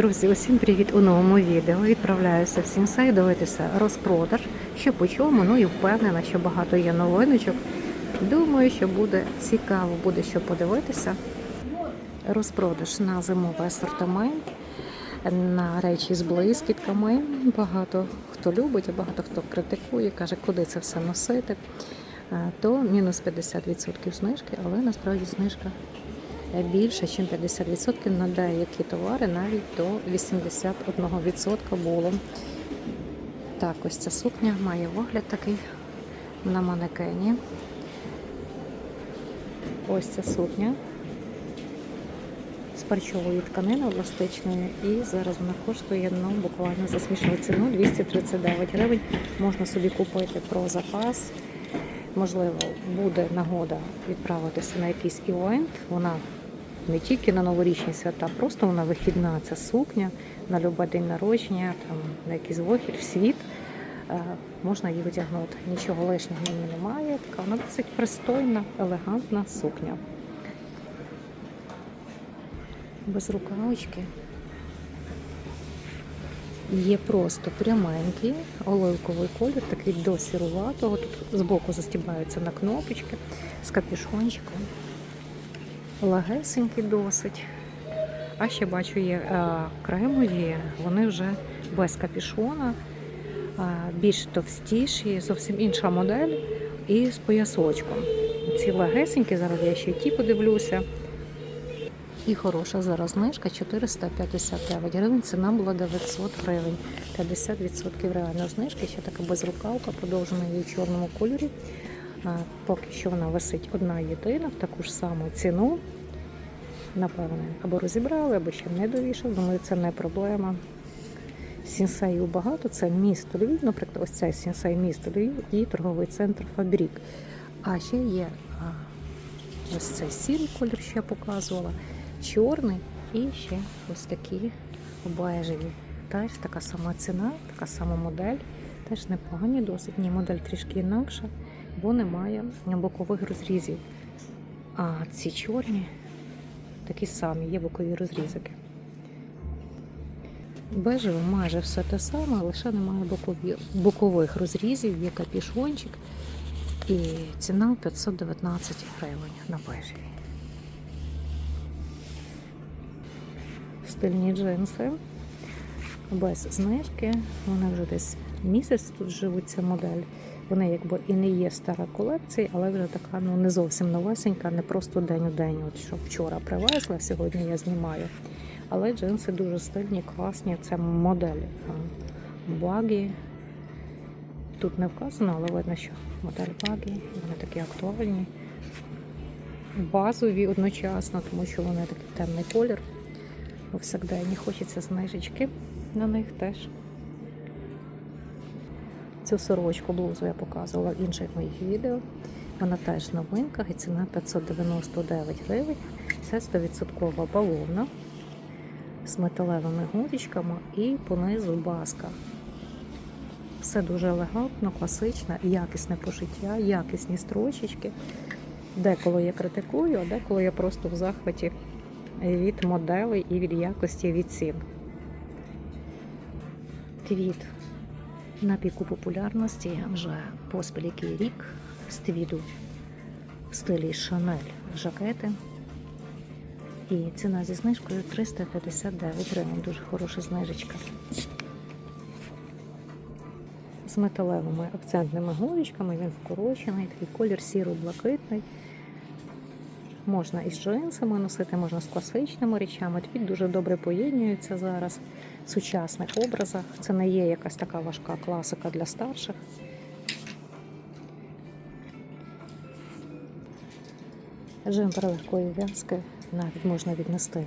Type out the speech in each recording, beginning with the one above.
Друзі, усім привіт у новому відео. Відправляюся в Сінсай дивитися розпродаж, що по чому. Ну і впевнена, що багато є новиночок. Думаю, що буде цікаво, буде що подивитися. Розпродаж на зимовий асортимент, на речі з блискітками. Багато хто любить, а багато хто критикує, каже, куди це все носити. Е, То мінус 50% знижки, але насправді знижка більше, ніж 50% на деякі товари, навіть до 81% було. Так, ось ця сукня має вигляд такий на манекені. Ось ця сукня з парчової тканини еластичної. І зараз вона коштує ну, буквально за смішну ціну 239 гривень. Можна собі купити про запас. Можливо, буде нагода відправитися на якийсь івент. Вона не тільки на новорічні свята, просто вона вихідна. Ця сукня на любий день народження, там на якийсь вихід в світ. Е, Можна її витягнути. Нічого лишнього в немає. Така вона досить пристойна, елегантна сукня. Без рукавички. Є просто пряменький оливковий колір, такий до сіруватого. Тут збоку застібаються на кнопочки з капюшончиком. Лагесенький досить. А ще бачу, є е, кремові, вони вже без капюшона, е, більш товстіші, зовсім інша модель і з поясочком. Ці лагесенькі, зараз я ще ті подивлюся. І хороша зараз знижка 459 гривень. Ціна була 900 гривень. 50% реальної знижки. Ще така безрукавка, подовжена її в чорному кольорі. Поки що вона висить одна єдина в таку ж саму ціну. Напевне, або розібрали, або ще не довішали. Думаю, це не проблема. Сінсеїв багато, це місто Львів, наприклад, ось цей сінсей місто Львів і торговий центр Фабрік. А ще є ось цей сірий колір, я показувала, чорний і ще ось такі бежеві. Теж така сама ціна, така сама модель. Теж непогані досить. Ні, модель трішки інакша, бо немає бокових розрізів. А ці чорні такі самі, є бокові розрізики. Бежеве майже все те саме, лише немає бокові, бокових розрізів, є капішончик. І ціна 519 гривень на бежеві. Стильні джинси без знижки. Вони вже десь місяць тут живуть ця модель. Вони якби і не є стара колекція, але вже така ну не зовсім новесенька, не просто день у день. От що вчора привезла, сьогодні я знімаю. Але джинси дуже стильні, класні. Це модель багі. Тут не вказано, але видно, що модель багі, вони такі актуальні, базові одночасно, тому що вони такий темний колір. Повсякденні хочеться знижечки на них теж. Цю сорочку блузу я показувала в інших моїх відео. Вона теж в новинках і ціна 599 гривень. Це 100% бавовна з металевими гудочками і понизу баска. Все дуже елегантно, класично, якісне пошиття, якісні строчечки. Деколи я критикую, а деколи я просто в захваті від моделей і від якості від цін. Твіт на піку популярності вже поспіль який рік з твіду в стилі Шанель жакети. І ціна зі знижкою 359 гривень. Дуже хороша знижечка. З металевими акцентними гулечками, він вкорочений, такий колір сіро-блакитний. Можна із джинсами носити, можна з класичними речами. Твіт дуже добре поєднюється зараз в сучасних образах. Це не є якась така важка класика для старших. Джемпер легкої в'язки навіть можна віднести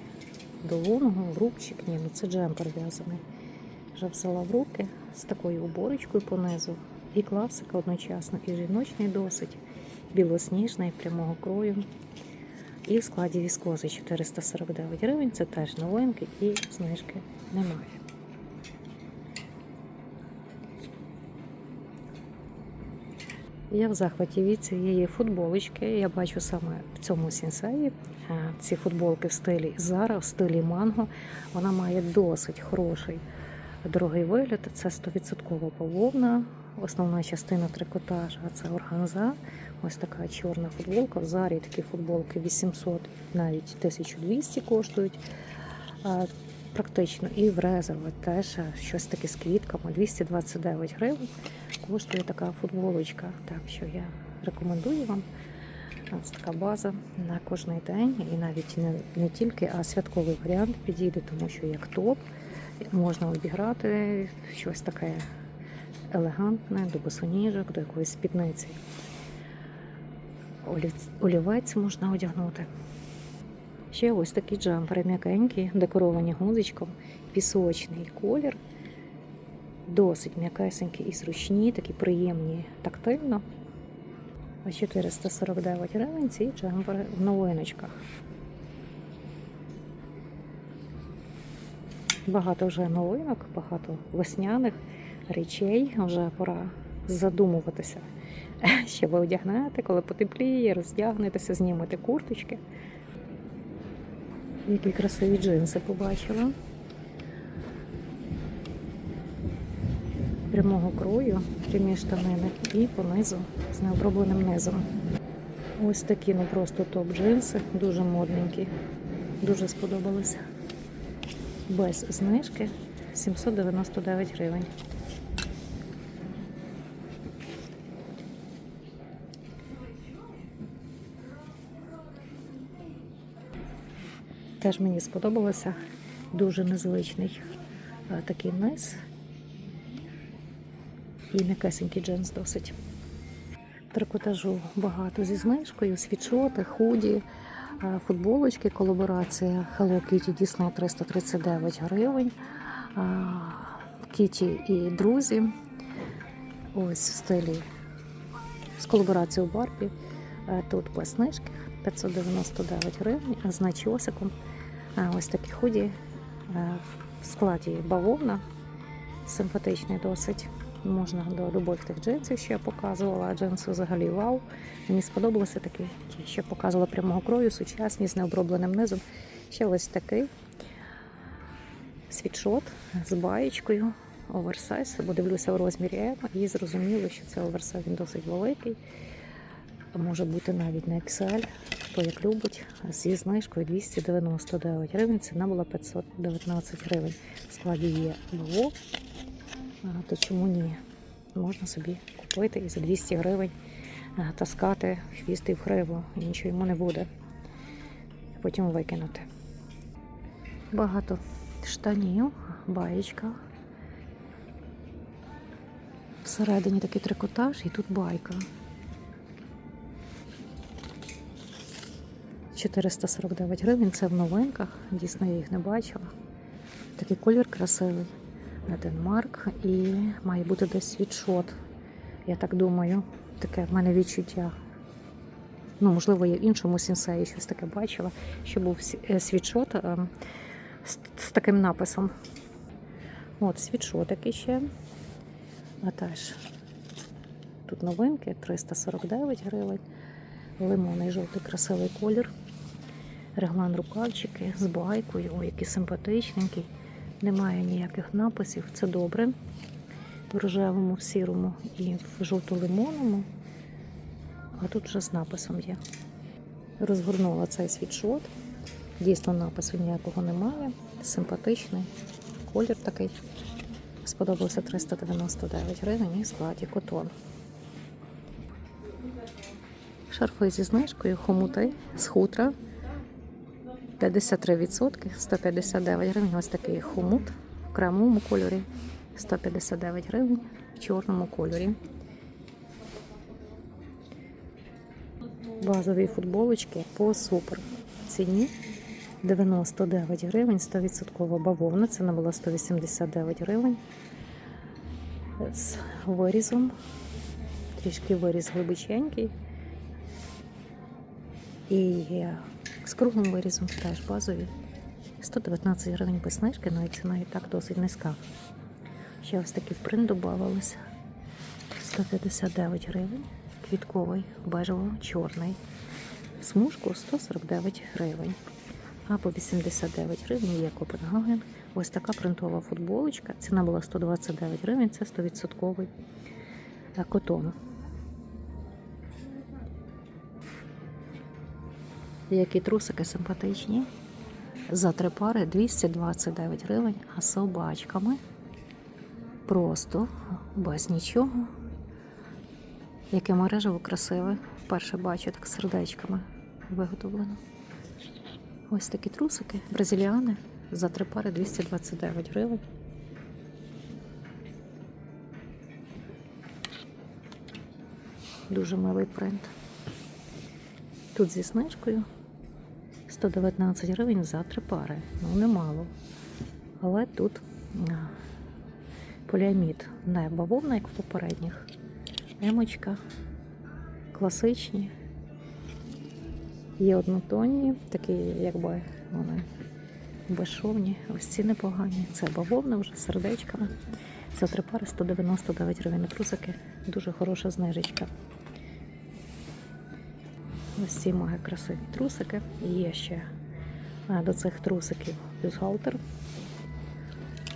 до луного, в рубчик. Ні, ну це джемпер в'язаний. Вже взяла в руки з такою уборочкою понизу. І класика одночасно, і жіночний досить, білосніжний, прямого крою. І в складі віскози 449 гривень. Це теж новинки і знижки немає. Я в захваті від цієї футболочки. Я бачу саме в цьому сінсеї е, ці футболки в стилі Zara, в стилі манго. Вона має досить хороший дорогий вигляд. Це 100% бавовна, основна частина трикотажа це органза. Ось така чорна футболка. В Зарі такі футболки 800, навіть 1200 коштують. Практично і в резерві теж щось таке з квітками 229 гривень коштує така футболочка. Так що я рекомендую вам. Ось така база на кожний день, і навіть не, не тільки, а святковий варіант підійде, тому що як топ можна обіграти щось таке елегантне, до босоніжок, до якоїсь спідниці. Олівець можна одягнути. Ще ось такі джампери м'якенькі, декоровані гудзичком, пісочний колір. Досить м'якесенькі і зручні, такі приємні тактильно. А 449 гривень ці джемпери в новиночках. Багато вже новинок, багато весняних речей. Вже пора задумуватися, що ви одягнете, коли потепліє, роздягнетеся, знімете курточки. Які красиві джинси побачила. Прямого крою, прямі штанини і понизу з необробленим низом. Ось такі, ну просто топ джинси, дуже модненькі. Дуже сподобалися. Без знижки 799 гривень. Теж мені сподобалося. Дуже незвичний е, такий низ. І м'якесенький джинс досить. Трикотажу багато зі знижкою, світшоти, худі, е, футболочки, колаборація Hello Kitty Disney 339 гривень. Кіті і друзі. Ось в стилі з колаборацією Барбі. Е, Тут без знижки 599 гривень, а з начосиком ось такі худі е, в складі бавовна. Симпатичний досить. Можна до любих тих джинсів, що я показувала. А Джинси взагалі вау. Мені сподобалося такі, ті, що показувала прямого крою, сучасні з необробленим низом. Ще ось такий світшот з баєчкою, оверсайз, бо дивлюся в розмірі М і зрозуміло, що це оверсайз він досить великий. Може бути навіть на XL, хто як любить, зі знижкою 299 гривень. Ціна була 519 гривень. В складі є БО, то чому ні? Можна собі купити і за 200 гривень таскати хвіст і в хриву, і нічого йому не буде. Потім викинути. Багато штанів, баєчка. Всередині такий трикотаж і тут байка. 449 гривень, це в новинках. Дійсно, я їх не бачила. Такий колір красивий. На Денмарк і має бути десь світшот. Я так думаю, таке в мене відчуття. Ну, можливо, я в іншому сінсеї щось таке бачила, що був е, світшот е, з, таким написом. От, світшот такий ще. А теж тут новинки 349 гривень. Лимонний жовтий красивий колір. Реглан рукавчики з байкою. Ой, який симпатичненький. Немає ніяких написів, це добре. В рожевому, в сірому і в жовто-лимонному. А тут вже з написом є. Розгорнула цей світшот. Дійсно, напису ніякого немає. Симпатичний колір такий. Сподобався 399 гривень і складі котон. Шарфи зі знижкою, хомути з хутра. 53%, 159 гривень. Ось такий хомут в кремовому кольорі. 159 гривень в чорному кольорі. Базові футболочки по супер ціні 99 гривень, 100% бавовна. Ціна була 189 гривень. З вирізом. Трішки виріз глибоченький. І з круглим вирізом теж базові. 119 гривень без знижки, ну і ціна і так досить низька. Ще ось такий принт додавалося. 159 гривень. Квітковий, бежево, чорний. смужку 149 гривень. А по 89 гривень є Копенгаген. Ось така принтова футболочка. Ціна була 129 гривень, це 100% котон. Які трусики симпатичні. За три пари 229 гривень, а собачками просто без нічого. Яке мережево красиве. Вперше бачу так з сердечками виготовлено. Ось такі трусики, бразиліани за три пари 229 гривень. Дуже милий принт. Тут зі знижкою 119 гривень за три пари. Ну, немало. Але тут поліамід, не бавовна, як в попередніх. Емочка, класичні. Є однотонні, такі, якби вони безшовні. Ось ці непогані. Це бавовна вже з сердечками. За три пари 199 гривень. Трусики. Дуже хороша знижечка. Ось ці має красиві трусики. Є ще до цих трусиків бюстгальтер.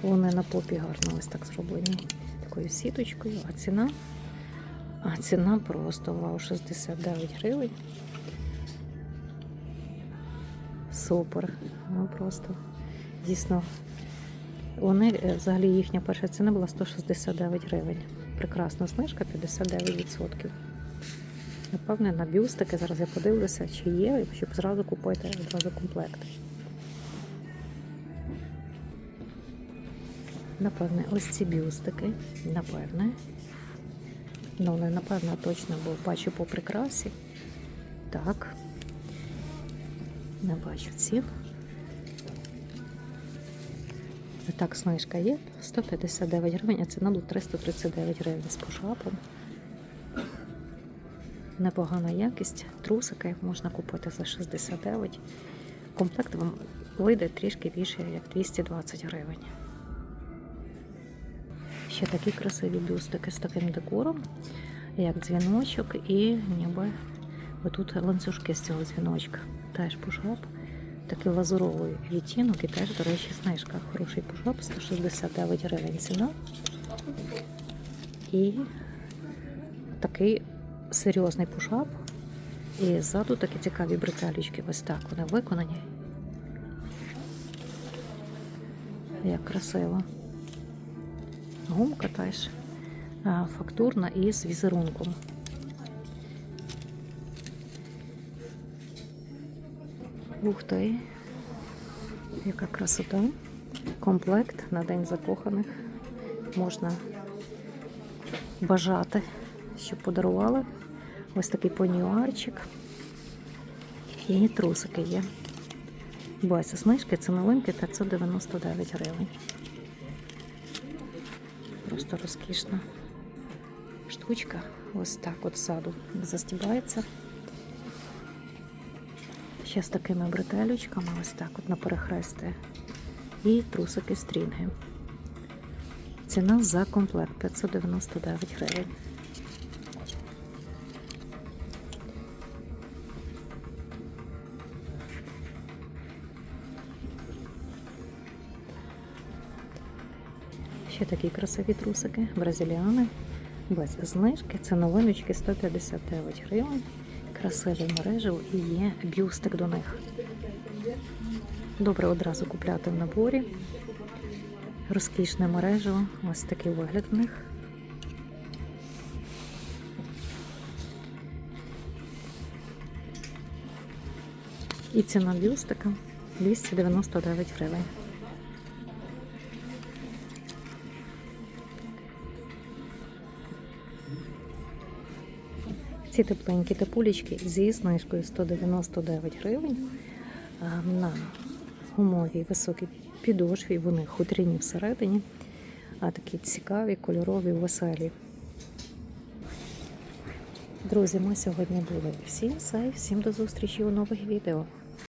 Вони на попі гарно ось так зроблені. Такою сіточкою. А ціна? А ціна просто вау, 69 гривень. Супер. Ну просто дійсно. Вони е, взагалі їхня перша ціна була 169 гривень. Прекрасна знижка 59%. Напевне, на бюстики. Зараз я подивлюся, чи є, щоб зразу купити одразу комплект. Напевне, ось ці бюстики. Напевне. Ну, не напевно точно, бо бачу по прикрасі. Так. Не бачу цін. Так, знижка є 159 гривень, а ціна була 339 гривень з пошапом. Непогана якість. Трусики можна купити за 69. Комплект вам вийде трішки більше, як 220 гривень. Ще такі красиві бюстики з таким декором, як дзвіночок, і ніби отут ланцюжки з цього дзвіночка. Теж пушап. Такий лазуровий відтінок і теж, до речі, знижка. Хороший пушап, 169 гривень ціна. І такий серйозний пушап. І ззаду такі цікаві бретелечки. Ось так вони виконані. Як красиво. Гумка теж фактурна і з візерунком. Ух ти, яка красота. Комплект на День закоханих. Можна бажати, щоб подарували. Ось такий понюарчик. І трусики є. Без знижки, це новинки 599 гривень. Просто розкішна штучка. Ось так от ззаду застібається. Ще з такими бретелючками, ось так от на перехрести. І трусики стрінги. Ціна за комплект 599 гривень. Ще такі красиві трусики, бразиліани, без знижки. Це новиночки 159 гривень. Красиве мережево і є бюстик до них. Добре одразу купляти в наборі. Розкішне мережево, ось такий вигляд в них. І ціна бюстика 299 гривень. Ці тепленькі тапулечки зі знижкою 199 гривень на умові високій підошві. Вони хутряні всередині, а такі цікаві, кольорові, веселі. Друзі, ми сьогодні були всім все, всім до зустрічі у нових відео.